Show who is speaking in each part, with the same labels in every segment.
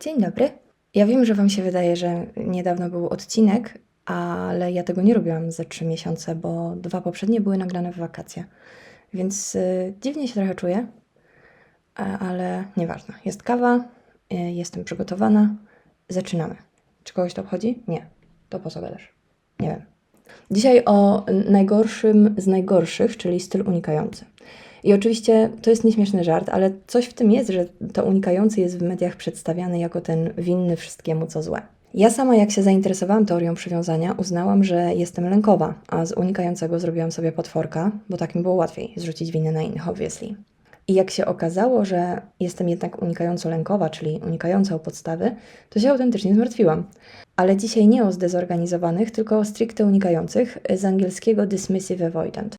Speaker 1: Dzień dobry. Ja wiem, że Wam się wydaje, że niedawno był odcinek, ale ja tego nie robiłam za trzy miesiące, bo dwa poprzednie były nagrane w wakacje. Więc y, dziwnie się trochę czuję, ale nieważne. Jest kawa, y, jestem przygotowana, zaczynamy. Czy kogoś to obchodzi? Nie. To po co gadasz? Nie wiem. Dzisiaj o najgorszym z najgorszych, czyli styl unikający. I oczywiście to jest nieśmieszny żart, ale coś w tym jest, że to unikający jest w mediach przedstawiany jako ten winny wszystkiemu, co złe. Ja sama, jak się zainteresowałam teorią przywiązania, uznałam, że jestem lękowa, a z unikającego zrobiłam sobie potworka, bo tak mi było łatwiej zrzucić winę na innych, obviously. I jak się okazało, że jestem jednak unikająco lękowa, czyli unikająca o podstawy, to się autentycznie zmartwiłam. Ale dzisiaj nie o zdezorganizowanych, tylko o stricte unikających, z angielskiego dismissive avoidant.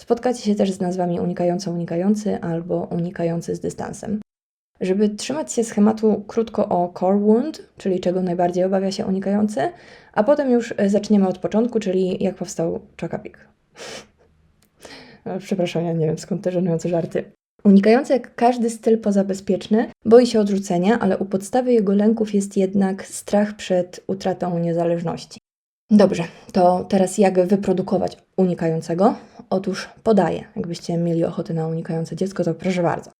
Speaker 1: Spotkacie się też z nazwami unikająco unikający albo unikający z dystansem. Żeby trzymać się schematu krótko o core wound, czyli czego najbardziej obawia się unikający, a potem już zaczniemy od początku, czyli jak powstał Chocapik. Przepraszam, ja nie wiem skąd te żenujące żarty. Unikający jak każdy styl pozabezpieczny boi się odrzucenia, ale u podstawy jego lęków jest jednak strach przed utratą niezależności. Dobrze, to teraz jak wyprodukować unikającego? Otóż podaję. Jakbyście mieli ochotę na unikające dziecko, to proszę bardzo.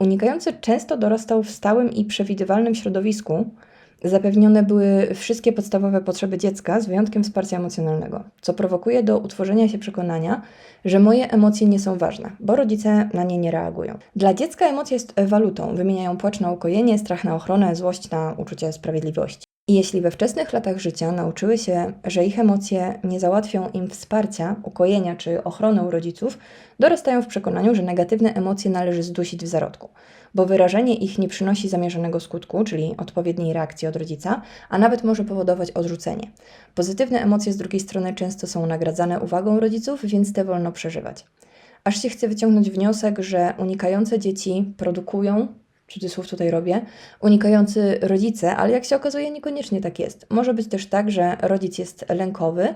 Speaker 1: Unikający często dorastał w stałym i przewidywalnym środowisku. Zapewnione były wszystkie podstawowe potrzeby dziecka z wyjątkiem wsparcia emocjonalnego, co prowokuje do utworzenia się przekonania, że moje emocje nie są ważne, bo rodzice na nie nie reagują. Dla dziecka emocja jest walutą, wymieniają płacz na ukojenie, strach na ochronę, złość na uczucie sprawiedliwości. I jeśli we wczesnych latach życia nauczyły się, że ich emocje nie załatwią im wsparcia, ukojenia czy ochrony u rodziców, dorastają w przekonaniu, że negatywne emocje należy zdusić w zarodku, bo wyrażenie ich nie przynosi zamierzonego skutku, czyli odpowiedniej reakcji od rodzica, a nawet może powodować odrzucenie. Pozytywne emocje z drugiej strony często są nagradzane uwagą rodziców, więc te wolno przeżywać. Aż się chce wyciągnąć wniosek, że unikające dzieci produkują cudzysłów tutaj robię, unikający rodzice, ale jak się okazuje, niekoniecznie tak jest. Może być też tak, że rodzic jest lękowy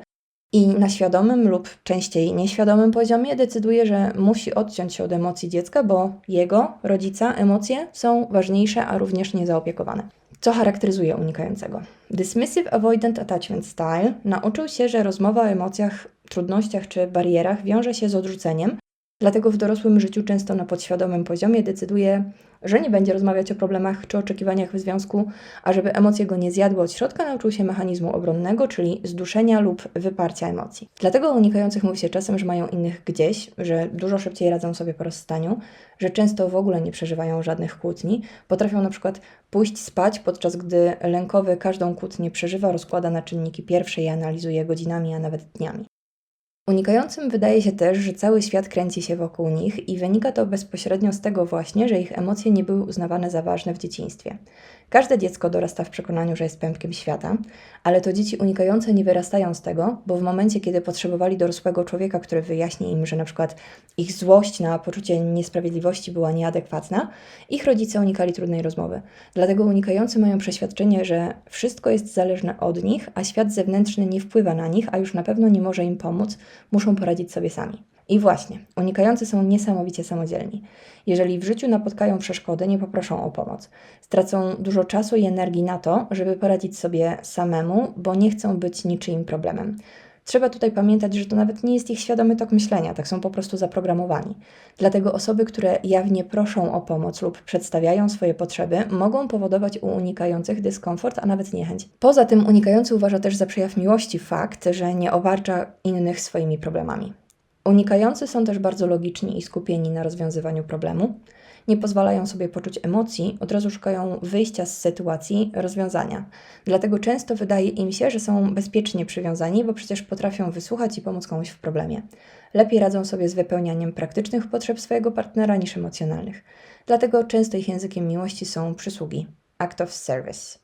Speaker 1: i na świadomym lub częściej nieświadomym poziomie decyduje, że musi odciąć się od emocji dziecka, bo jego, rodzica, emocje są ważniejsze, a również niezaopiekowane. Co charakteryzuje unikającego? Dismissive Avoidant Attachment Style nauczył się, że rozmowa o emocjach, trudnościach czy barierach wiąże się z odrzuceniem, Dlatego w dorosłym życiu często na podświadomym poziomie decyduje, że nie będzie rozmawiać o problemach czy oczekiwaniach w związku, a żeby emocje go nie zjadły od środka, nauczył się mechanizmu obronnego, czyli zduszenia lub wyparcia emocji. Dlatego unikających mówi się czasem, że mają innych gdzieś, że dużo szybciej radzą sobie po rozstaniu, że często w ogóle nie przeżywają żadnych kłótni, potrafią na przykład pójść spać, podczas gdy lękowy każdą kłótnię przeżywa, rozkłada na czynniki pierwsze i analizuje godzinami, a nawet dniami. Unikającym wydaje się też, że cały świat kręci się wokół nich i wynika to bezpośrednio z tego właśnie, że ich emocje nie były uznawane za ważne w dzieciństwie. Każde dziecko dorasta w przekonaniu, że jest pępkiem świata, ale to dzieci unikające nie wyrastają z tego, bo w momencie, kiedy potrzebowali dorosłego człowieka, który wyjaśni im, że na przykład ich złość na poczucie niesprawiedliwości była nieadekwatna, ich rodzice unikali trudnej rozmowy. Dlatego unikający mają przeświadczenie, że wszystko jest zależne od nich, a świat zewnętrzny nie wpływa na nich, a już na pewno nie może im pomóc, muszą poradzić sobie sami. I właśnie, unikający są niesamowicie samodzielni. Jeżeli w życiu napotkają przeszkody, nie poproszą o pomoc. Stracą dużo czasu i energii na to, żeby poradzić sobie samemu, bo nie chcą być niczyim problemem. Trzeba tutaj pamiętać, że to nawet nie jest ich świadomy tok myślenia, tak są po prostu zaprogramowani. Dlatego osoby, które jawnie proszą o pomoc lub przedstawiają swoje potrzeby, mogą powodować u unikających dyskomfort, a nawet niechęć. Poza tym unikający uważa też za przejaw miłości fakt, że nie obarcza innych swoimi problemami. Unikający są też bardzo logiczni i skupieni na rozwiązywaniu problemu. Nie pozwalają sobie poczuć emocji, od razu szukają wyjścia z sytuacji, rozwiązania. Dlatego często wydaje im się, że są bezpiecznie przywiązani, bo przecież potrafią wysłuchać i pomóc komuś w problemie. Lepiej radzą sobie z wypełnianiem praktycznych potrzeb swojego partnera niż emocjonalnych. Dlatego często ich językiem miłości są przysługi act of service.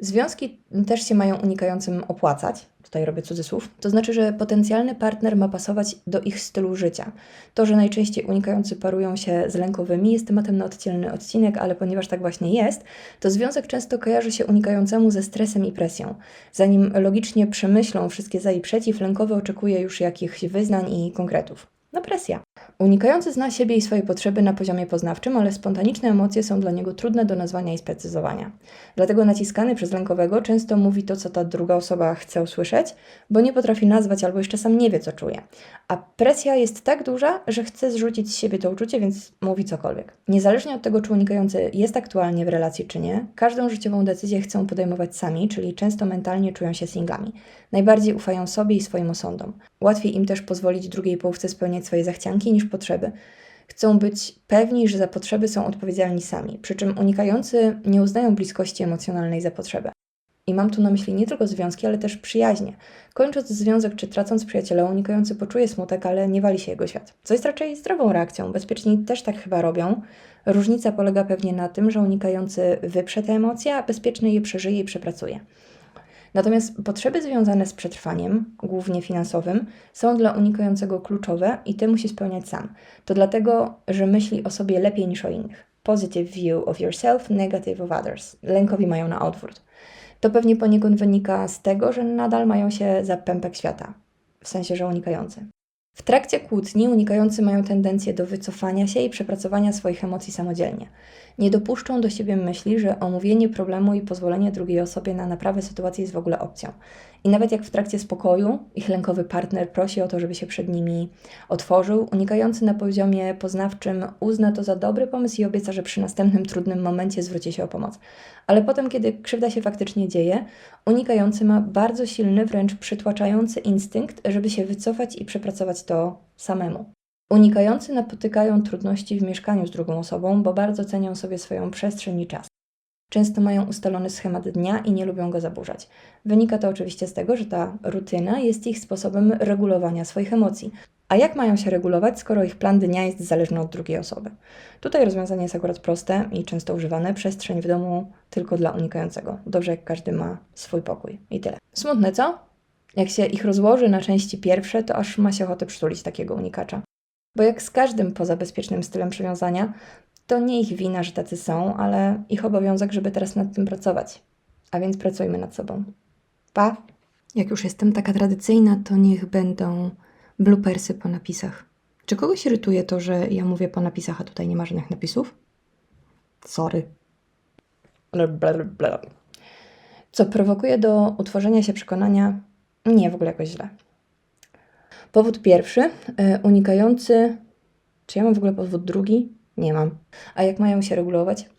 Speaker 1: Związki też się mają unikającym opłacać, tutaj robię cudzysłów, to znaczy, że potencjalny partner ma pasować do ich stylu życia. To, że najczęściej unikający parują się z lękowymi jest tematem na oddzielny odcinek, ale ponieważ tak właśnie jest, to związek często kojarzy się unikającemu ze stresem i presją. Zanim logicznie przemyślą wszystkie za i przeciw, lękowy oczekuje już jakichś wyznań i konkretów. No presja. Unikający zna siebie i swoje potrzeby na poziomie poznawczym, ale spontaniczne emocje są dla niego trudne do nazwania i sprecyzowania. Dlatego naciskany przez lękowego często mówi to, co ta druga osoba chce usłyszeć, bo nie potrafi nazwać albo jeszcze sam nie wie, co czuje. A presja jest tak duża, że chce zrzucić z siebie to uczucie, więc mówi cokolwiek. Niezależnie od tego, czy unikający jest aktualnie w relacji, czy nie, każdą życiową decyzję chcą podejmować sami, czyli często mentalnie czują się singlami. Najbardziej ufają sobie i swoim osądom. Łatwiej im też pozwolić drugiej połówce spełniać swoje zachcianki niż potrzeby. Chcą być pewni, że za potrzeby są odpowiedzialni sami, przy czym unikający nie uznają bliskości emocjonalnej za potrzebę. I mam tu na myśli nie tylko związki, ale też przyjaźnie. Kończąc związek czy tracąc przyjaciela, unikający poczuje smutek, ale nie wali się jego świat. Co jest raczej zdrową reakcją. Bezpieczni też tak chyba robią. Różnica polega pewnie na tym, że unikający wyprze te emocje, a bezpieczny je przeżyje i przepracuje. Natomiast potrzeby związane z przetrwaniem, głównie finansowym, są dla unikającego kluczowe i te musi spełniać sam. To dlatego, że myśli o sobie lepiej niż o innych. Positive view of yourself, negative of others. Lękowi mają na odwrót. To pewnie poniekąd wynika z tego, że nadal mają się za pępek świata, w sensie, że unikający. W trakcie kłótni unikający mają tendencję do wycofania się i przepracowania swoich emocji samodzielnie. Nie dopuszczą do siebie myśli, że omówienie problemu i pozwolenie drugiej osobie na naprawę sytuacji jest w ogóle opcją. I nawet jak w trakcie spokoju ich lękowy partner prosi o to, żeby się przed nimi otworzył, unikający na poziomie poznawczym uzna to za dobry pomysł i obieca, że przy następnym trudnym momencie zwróci się o pomoc. Ale potem, kiedy krzywda się faktycznie dzieje, unikający ma bardzo silny, wręcz przytłaczający instynkt, żeby się wycofać i przepracować to samemu. Unikający napotykają trudności w mieszkaniu z drugą osobą, bo bardzo cenią sobie swoją przestrzeń i czas. Często mają ustalony schemat dnia i nie lubią go zaburzać. Wynika to oczywiście z tego, że ta rutyna jest ich sposobem regulowania swoich emocji. A jak mają się regulować, skoro ich plan dnia jest zależny od drugiej osoby? Tutaj rozwiązanie jest akurat proste i często używane. Przestrzeń w domu tylko dla unikającego. Dobrze, jak każdy ma swój pokój. I tyle. Smutne, co? Jak się ich rozłoży na części pierwsze, to aż ma się ochotę przytulić takiego unikacza. Bo jak z każdym pozabezpiecznym stylem przywiązania, to nie ich wina, że tacy są, ale ich obowiązek, żeby teraz nad tym pracować. A więc pracujmy nad sobą. Pa! Jak już jestem taka tradycyjna, to niech będą bloopersy po napisach. Czy kogoś irytuje to, że ja mówię po napisach, a tutaj nie ma żadnych napisów? Sorry. Co prowokuje do utworzenia się przekonania, nie w ogóle jakoś źle. Powód pierwszy, y, unikający. Czy ja mam w ogóle powód drugi? Nie mam. A jak mają się regulować?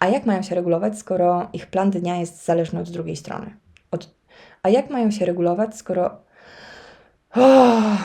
Speaker 1: A jak mają się regulować, skoro ich plan dnia jest zależny od drugiej strony? Od... A jak mają się regulować, skoro. Oh,